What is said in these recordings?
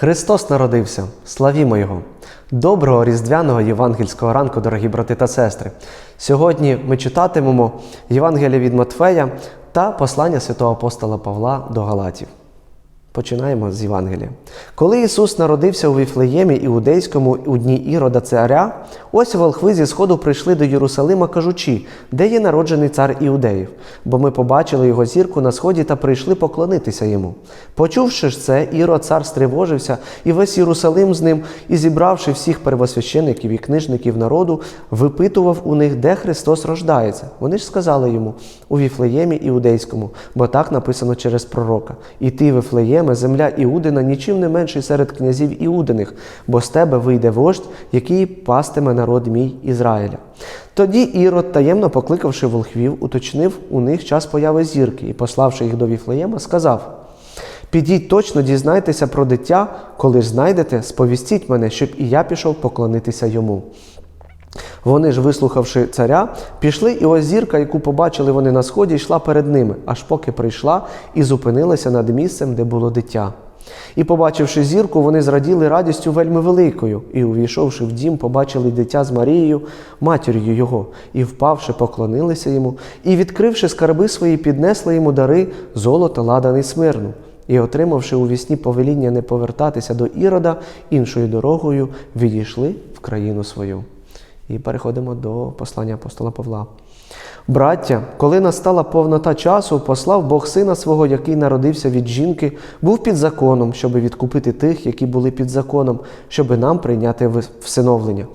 Христос народився, славімо Його! Доброго різдвяного євангельського ранку, дорогі брати та сестри! Сьогодні ми читатимемо Євангелія від Матфея та послання святого апостола Павла до Галатів. Починаємо з Євангелія. Коли Ісус народився у Віфлеємі Іудейському у дні Ірода царя, ось волхви зі сходу прийшли до Єрусалима, кажучи, де є народжений цар Іудеїв, бо ми побачили його зірку на сході та прийшли поклонитися йому. Почувши ж це, Ірод цар стривожився, і весь Єрусалим з ним, і зібравши всіх первосвящеників і книжників народу, випитував у них, де Христос рождається. Вони ж сказали йому у Віфлеємі Іудейському, бо так написано через пророка. І ти, Вифлеєме, земля Іудина, нічим не менший серед князів Іудиних, бо з тебе вийде вождь, який пастиме народ мій Ізраїля. Тоді Ірод, таємно покликавши волхвів, уточнив у них час появи зірки і, пославши їх до Віфлеєма, сказав. Підіть точно дізнайтеся про дитя, коли ж знайдете, сповістіть мене, щоб і я пішов поклонитися йому. Вони ж, вислухавши царя, пішли, і ось зірка, яку побачили вони на сході, йшла перед ними, аж поки прийшла і зупинилася над місцем, де було дитя. І, побачивши зірку, вони зраділи радістю вельми великою, і, увійшовши в дім, побачили дитя з Марією, матір'ю його, і, впавши, поклонилися йому, і, відкривши скарби свої, піднесли йому дари золото, ладаний смирну. І, отримавши у вісні повеління не повертатися до Ірода, іншою дорогою відійшли в країну свою. І переходимо до послання апостола Павла. Браття, коли настала повнота часу, послав Бог сина свого, який народився від жінки, був під законом, щоб відкупити тих, які були під законом, щоб нам прийняти всиновлення.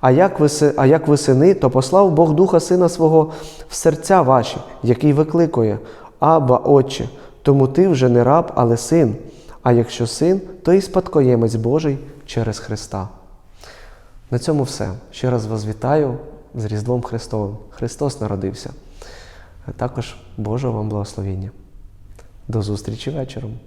А як ви, а як ви сини, то послав Бог Духа Сина свого в серця ваші, який викликує Аба, Отче, тому ти вже не раб, але син. А якщо син, то і спадкоємець Божий через Христа. На цьому все. Ще раз вас вітаю з Різдвом Христовим. Христос народився. Також Божого вам благословення. До зустрічі вечором.